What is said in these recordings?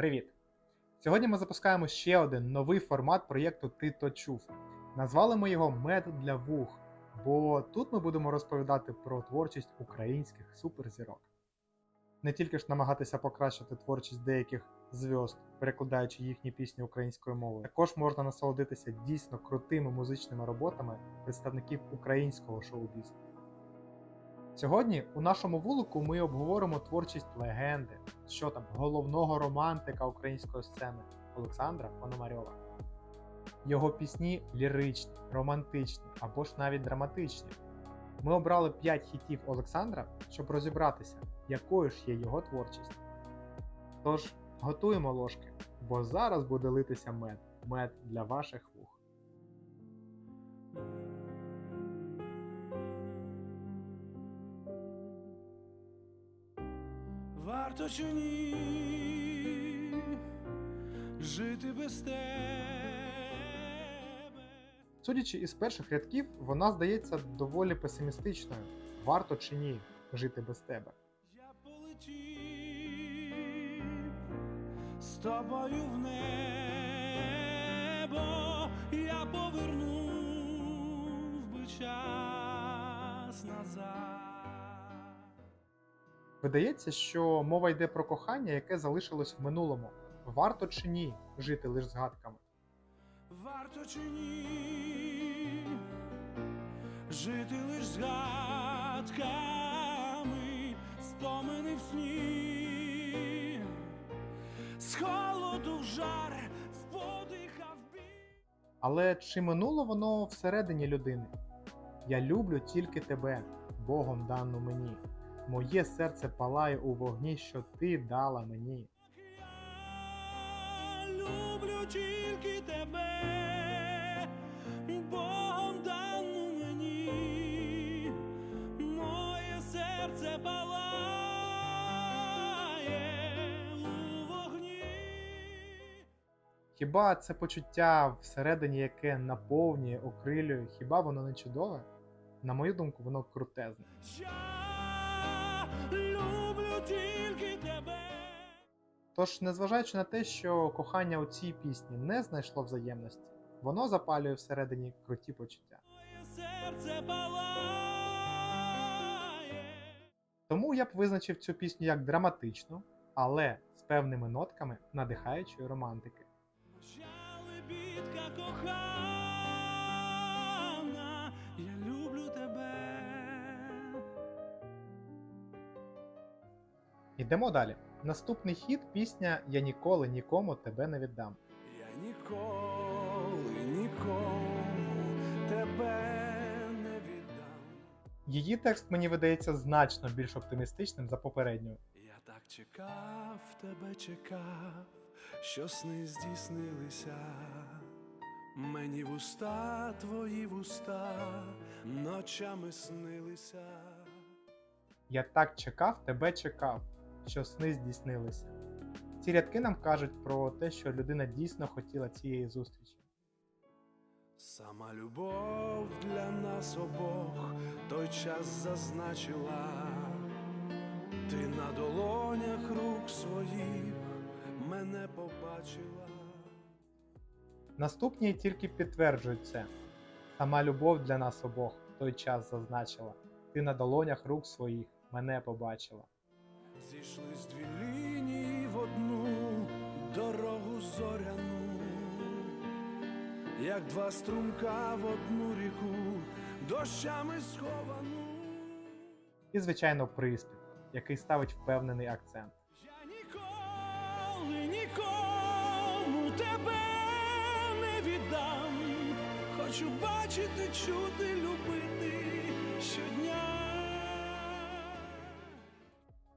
Привіт! Сьогодні ми запускаємо ще один новий формат проєкту Ти то чув. Назвали ми його Мед для вух, бо тут ми будемо розповідати про творчість українських суперзірок. Не тільки ж намагатися покращити творчість деяких зв'язд, перекладаючи їхні пісні українською мовою, також можна насолодитися дійсно крутими музичними роботами представників українського шоу-бізу. Сьогодні у нашому вулику ми обговоримо творчість легенди, що там головного романтика української сцени Олександра Пономарьова. Його пісні ліричні, романтичні або ж навіть драматичні. Ми обрали 5 хітів Олександра, щоб розібратися, якою ж є його творчість. Тож, готуємо ложки, бо зараз буде литися мед, мед для ваших Варто чи ні жити без тебе. Судячи із перших рядків, вона здається доволі песимістичною. Варто чи ні жити без тебе. Я полетів з тобою в небо, я повернув би час назад. Видається, що мова йде про кохання, яке залишилось в минулому. Варто чи ні жити лише згадками. Варто чи ні жити лиш згадками, спомини в сні, з холоду в жар, з подиха в бій. Але чи минуло воно всередині людини? Я люблю тільки тебе, Богом дану мені. Моє серце палає у вогні, що ти дала мені. Я люблю тільки тебе, Богом дану мені, моє серце палає у вогні. Хіба це почуття всередині, яке наповнює, окрилює, хіба воно не чудове? На мою думку, воно крутезне. Тож, незважаючи на те, що кохання у цій пісні не знайшло взаємності, воно запалює всередині круті почуття. Серце. Тому я б визначив цю пісню як драматичну, але з певними нотками надихаючої романтики. Кохана, я люблю тебе. Йдемо далі. Наступний хіт пісня Я ніколи нікому тебе не віддам. Я ніколи нікому тебе не віддам. Її текст мені видається значно більш оптимістичним за попередню. Я так чекав, тебе чекав, що сни здійснилися. Мені вуста, твої вуста, ночами снилися. Я так чекав, тебе чекав, що сни здійснилися. Ці рядки нам кажуть про те, що людина дійсно хотіла цієї зустрічі. Сама любов для нас обох той час зазначила. Ти на долонях рук своїх мене побачила. Наступні тільки підтверджують це. Сама любов для нас обох той час зазначила. Ти на долонях рук своїх мене побачила. Зійшлись дві лінії в одну дорогу зоряну, як два струмка в одну ріку, дощами сховану. І, звичайно, приспів, який ставить впевнений акцент. Я ніколи нікому тебе не віддам. Хочу бачити, чути, любити щодня.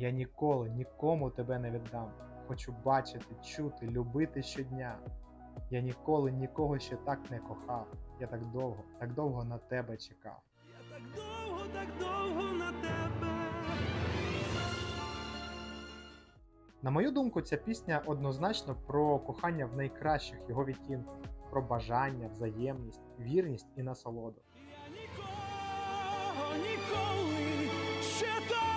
Я ніколи нікому тебе не віддам. Хочу бачити, чути, любити щодня. Я ніколи нікого ще так не кохав. Я так довго, так довго на тебе чекав. Я так довго, так довго на тебе. На мою думку, ця пісня однозначно про кохання в найкращих його відтінках, про бажання, взаємність, вірність і насолоду. Я нікого ніколи ще так.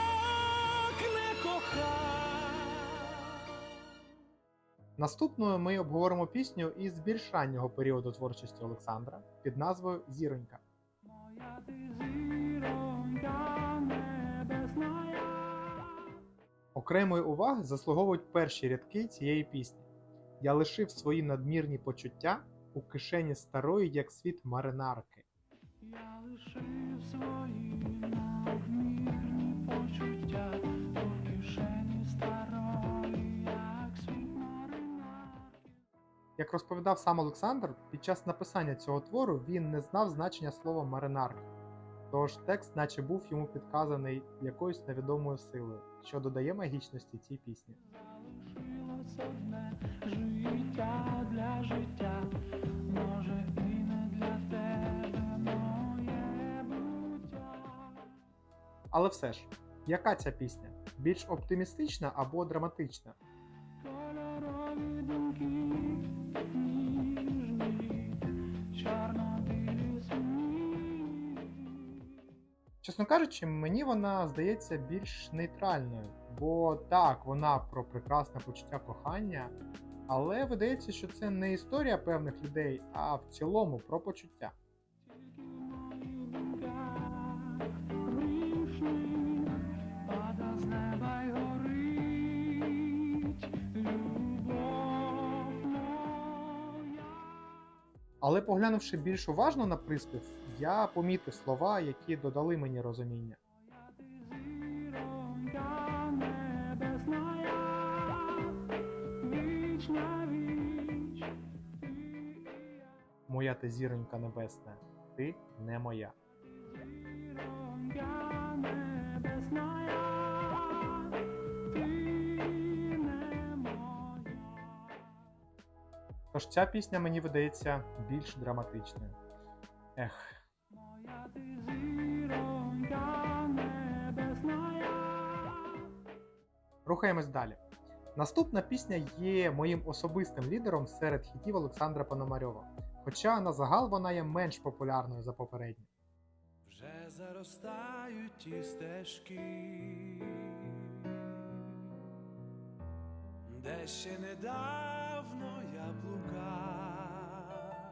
Наступною ми обговоримо пісню із більш раннього періоду творчості Олександра під назвою Зіронька. Окремої уваги заслуговують перші рядки цієї пісні. Я лишив свої надмірні почуття у кишені старої, як світ маринарки. Я лишив свої надмірні почуття Як розповідав сам Олександр, під час написання цього твору він не знав значення слова маринарка. Тож текст, наче був йому підказаний якоюсь невідомою силою, що додає магічності цій пісні. Одне життя для життя, може і не для тебе моє буття. Але все ж, яка ця пісня? Більш оптимістична або драматична? Чесно кажучи, мені вона здається більш нейтральною, бо так, вона про прекрасне почуття кохання, але видається, що це не історія певних людей, а в цілому про почуття. Але поглянувши більш уважно на приспів, я помітив слова, які додали мені розуміння. Моя ти зіронька небесна, ти не моя. Тож ця пісня мені видається більш драматичною. Ех, рухаємось далі. Наступна пісня є моїм особистим лідером серед хітів Олександра Пономарьова, хоча на загал вона є менш популярною за попередню. вже заростають ті стежки, де ще недавно я блукав,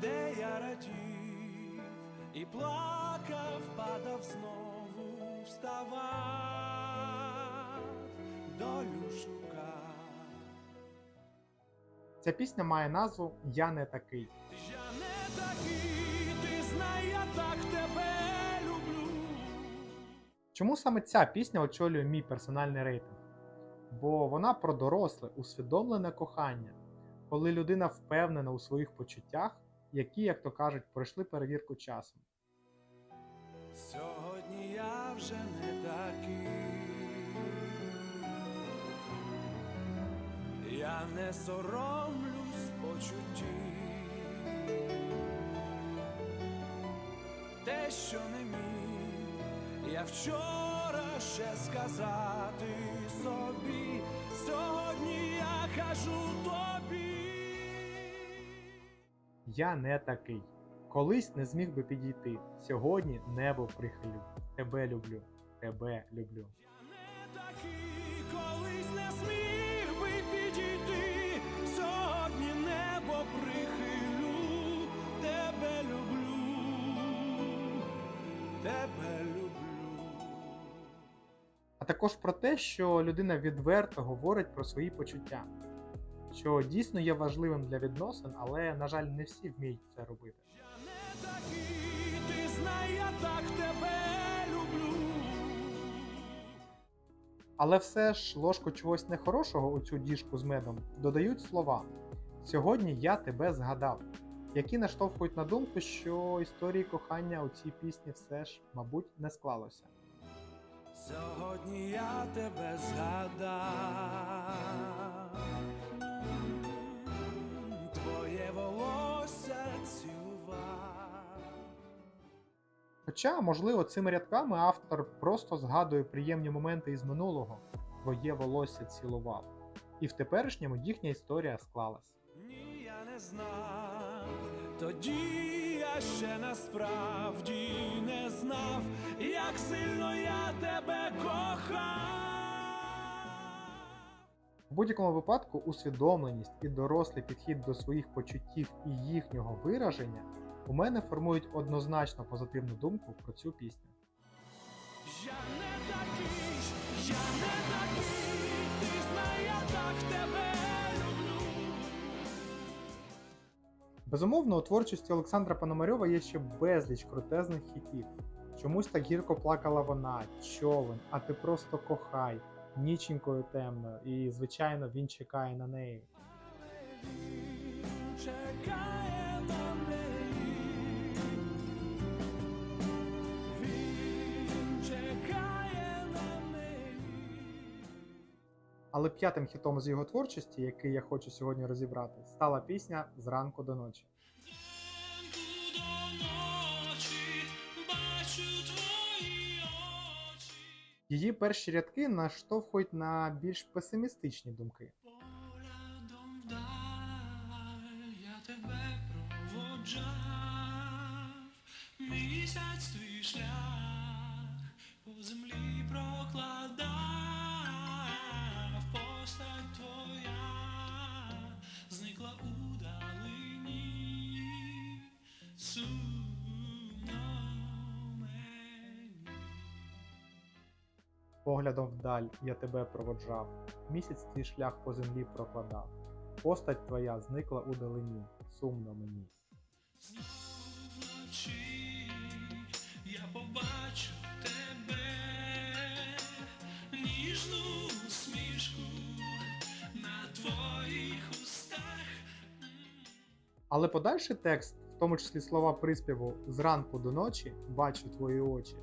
де я радів і плакав, падав знову, вставав, долю шукав. Ця пісня має назву Я не такий. Я не такий, ти знай, я так тебе. Чому саме ця пісня очолює мій персональний рейтинг? Бо вона про доросле, усвідомлене кохання, коли людина впевнена у своїх почуттях, які, як то кажуть, пройшли перевірку часом. Сьогодні я вже не такий. Я не соромлюсь почуттів. Те, що не міг, я вчора ще сказати собі. Сьогодні я кажу тобі. Я не такий. Колись не зміг би підійти. Сьогодні небо прихилю. Тебе люблю, тебе люблю. Я Не такий, колись не зміг би підійти. Сьогодні небо прихилю, тебе люблю, тебе люблю. Також про те, що людина відверто говорить про свої почуття, що дійсно є важливим для відносин, але, на жаль, не всі вміють це робити. Я не такий, ти знай, я так тебе люблю. Але все ж ложку чогось нехорошого у цю діжку з медом додають слова Сьогодні я тебе згадав, які наштовхують на думку, що історії кохання у цій пісні все ж, мабуть, не склалося. Сьогодні я тебе згадав. Твоє волосся цілував. Хоча, можливо, цими рядками автор просто згадує приємні моменти із минулого, твоє волосся цілував. І в теперішньому їхня історія склалась. Ні, я не знав. Тоді я ще насправді не знав, як сильно я тебе кохав. будь-якому випадку усвідомленість і дорослий підхід до своїх почуттів і їхнього вираження у мене формують однозначно позитивну думку про цю пісню. Я не такий, я не такий, ти знай, я так тебе люблю. Безумовно, у творчості Олександра Пономарьова є ще безліч крутезних хітів. Чомусь так гірко плакала вона, човен, а ти просто кохай, ніченькою темною, і, звичайно, він чекає на неї. Але п'ятим хітом з його творчості, який я хочу сьогодні розібрати, стала пісня Зранку до ночі. Її перші рядки наштовхують на більш песимістичні думки. Я тебе проводжав, місяць твій шлях по землі прокладав, постать твоя зникла у далині, Поглядом вдаль я тебе проводжав, місяць твій шлях по землі прокладав. Постать твоя зникла у далині, сумно мені. Вночі я побачу тебе, ніжну усмішку на твоїх устах. Але подальший текст, в тому числі слова приспіву зранку до ночі бачу твої очі,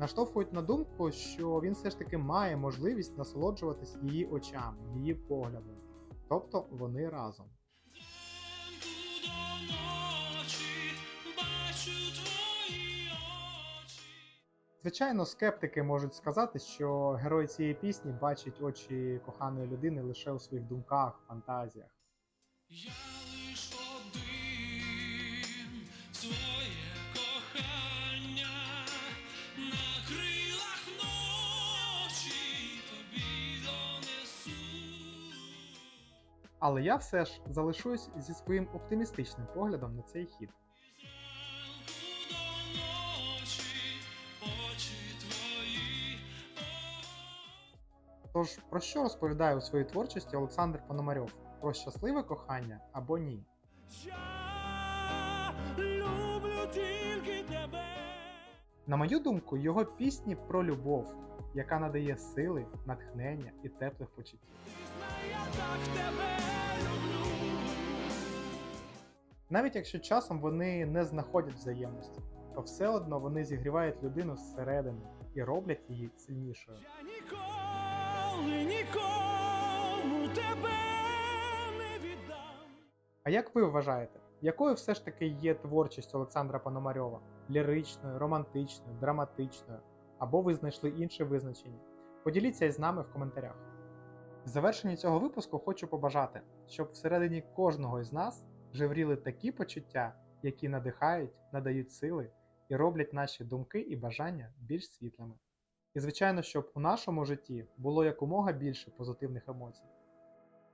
наштовхують на думку, що він все ж таки має можливість насолоджуватись її очам, її поглядом. Тобто вони разом. Звичайно, скептики можуть сказати, що герой цієї пісні бачить очі коханої людини лише у своїх думках, фантазіях. Але я все ж залишусь зі своїм оптимістичним поглядом на цей хід. Тож про що розповідає у своїй творчості Олександр Пономарьов? Про щасливе кохання або ні? Люблю тільки тебе. На мою думку, його пісні про любов, яка надає сили, натхнення і теплих почуттів. Ти знай, я так тебе Навіть якщо часом вони не знаходять взаємності, то все одно вони зігрівають людину зсередини і роблять її сильнішою. Я ніколи нікому тебе не віддам. А як ви вважаєте, якою все ж таки є творчість Олександра Пономарьова? Ліричною, романтичною, драматичною? Або ви знайшли інше визначення? Поділіться із нами в коментарях. В завершенні цього випуску хочу побажати, щоб всередині кожного із нас живріли такі почуття, які надихають, надають сили і роблять наші думки і бажання більш світлими. І звичайно, щоб у нашому житті було якомога більше позитивних емоцій.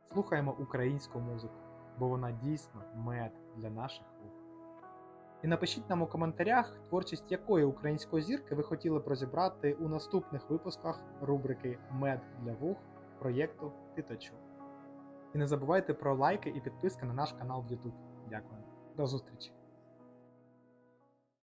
Слухаємо українську музику бо вона дійсно мед для наших вух. І напишіть нам у коментарях, творчість якої української зірки ви хотіли б розібрати у наступних випусках рубрики Мед для вух проєкту Титочу. І не забувайте про лайки і підписки на наш канал в YouTube. Дякую. До зустрічі!